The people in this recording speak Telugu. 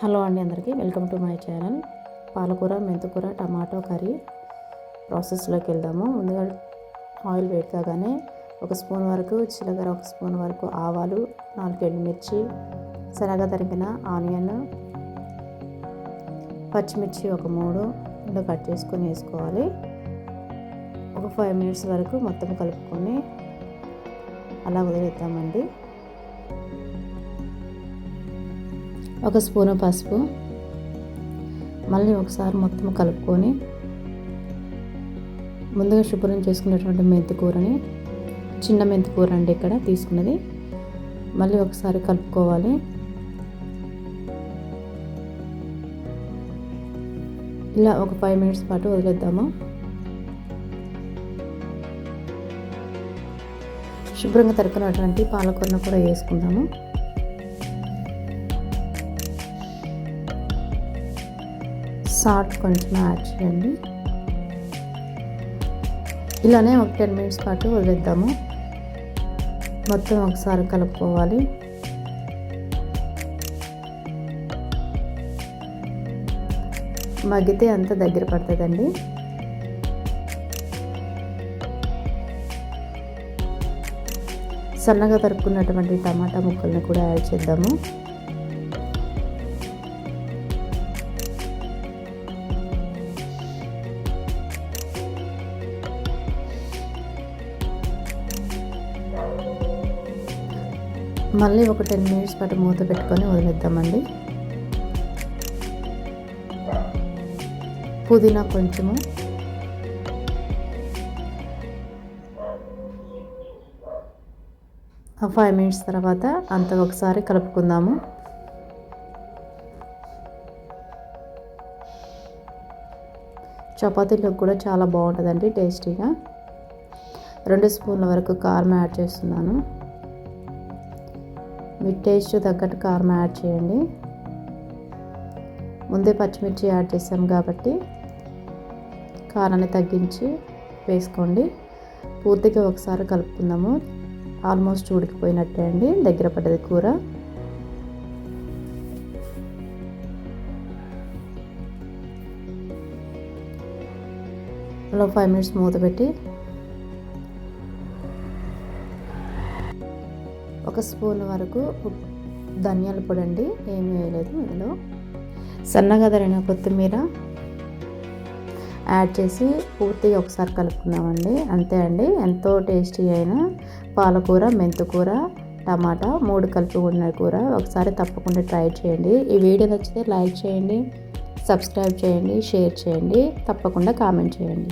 హలో అండి అందరికీ వెల్కమ్ టు మై ఛానల్. పాలకూర మెంతుకూర టమాటో కర్రీ ప్రాసెస్లోకి వెళ్దాము. ముందుగా ఆయిల్ వేడి కాగానే ఒక స్పూన్ వరకు జీలకర్ర ఒక స్పూన్ వరకు ఆవాలు నాలుగు ఎండుమిర్చి సరగా తరిగిన ఆనియన్ పచ్చిమిర్చి ఒక మూడు ఇలా కట్ చేసుకొని వేసుకోవాలి. ఒక ఫైవ్ మినిట్స్ వరకు మొత్తం కలుపుకొని అలా వదిలేద్దామండి. ఒక స్పూను పసుపు. మళ్ళీ ఒకసారి మొత్తం కలుపుకొని ముందుగా శుభ్రం చేసుకున్నటువంటి మెంతి కూరని చిన్న మెంతి కూర అండి ఇక్కడ తీసుకున్నది. మళ్ళీ ఒకసారి కలుపుకోవాలి. ఇలా ఒక ఫైవ్ మినిట్స్ పాటు వదిలేద్దాము. శుభ్రంగా తరుకున్నటువంటి పాలకూరను కూడా వేసుకుందాము. సాల్ట్ కొంచెం యాడ్ చేయండి. ఇలానే ఒక టెన్ మినిట్స్ పాటు వదిలేద్దాము. మొత్తం ఒకసారి కలుపుకోవాలి. మగ్గితే అంత దగ్గర పడుతుందండి. సన్నగా తరుపుకున్నటువంటి టమాటా ముక్కల్ని కూడా యాడ్ చేద్దాము. మళ్ళీ ఒక టెన్ మినిట్స్ పాటు మూత పెట్టుకొని వదిలేద్దామండి. పుదీనా కొంచెము. ఫైవ్ మినిట్స్ తర్వాత అంత ఒకసారి కలుపుకుందాము. చపాతీలో కూడా చాలా బాగుంటుందండి టేస్టీగా. రెండు స్పూన్ల వరకు కారం యాడ్ చేస్తున్నాను. మీ టేస్ట్ తగ్గట్టు కారం యాడ్ చేయండి. ముందే పచ్చిమిర్చి యాడ్ చేసాం కాబట్టి కారాన్ని తగ్గించి వేసుకోండి. పూర్తిగా ఒకసారి కలుపుకుందాము. ఆల్మోస్ట్ ఉడికిపోయినట్టే అండి. దగ్గర పడ్డది కూర. అలా ఫైవ్ మినిట్స్ మూత పెట్టి ఒక స్పూన్ వరకు ధనియాల పొడి అండి. ఏమీ వేయలేదు ఇందులో. సన్నగా తరిగిన కొత్తిమీర యాడ్ చేసి పూర్తిగా ఒకసారి కలుపుకున్నామండి అంతే అండి. ఎంతో టేస్టీ అయిన పాలకూర మెంతుకూర టమాటా మూడు కలిపి ఉన్న కూర. ఒకసారి తప్పకుండా ట్రై చేయండి. ఈ వీడియో నచ్చితే లైక్ చేయండి సబ్స్క్రైబ్ చేయండి షేర్ చేయండి. తప్పకుండా కామెంట్ చేయండి.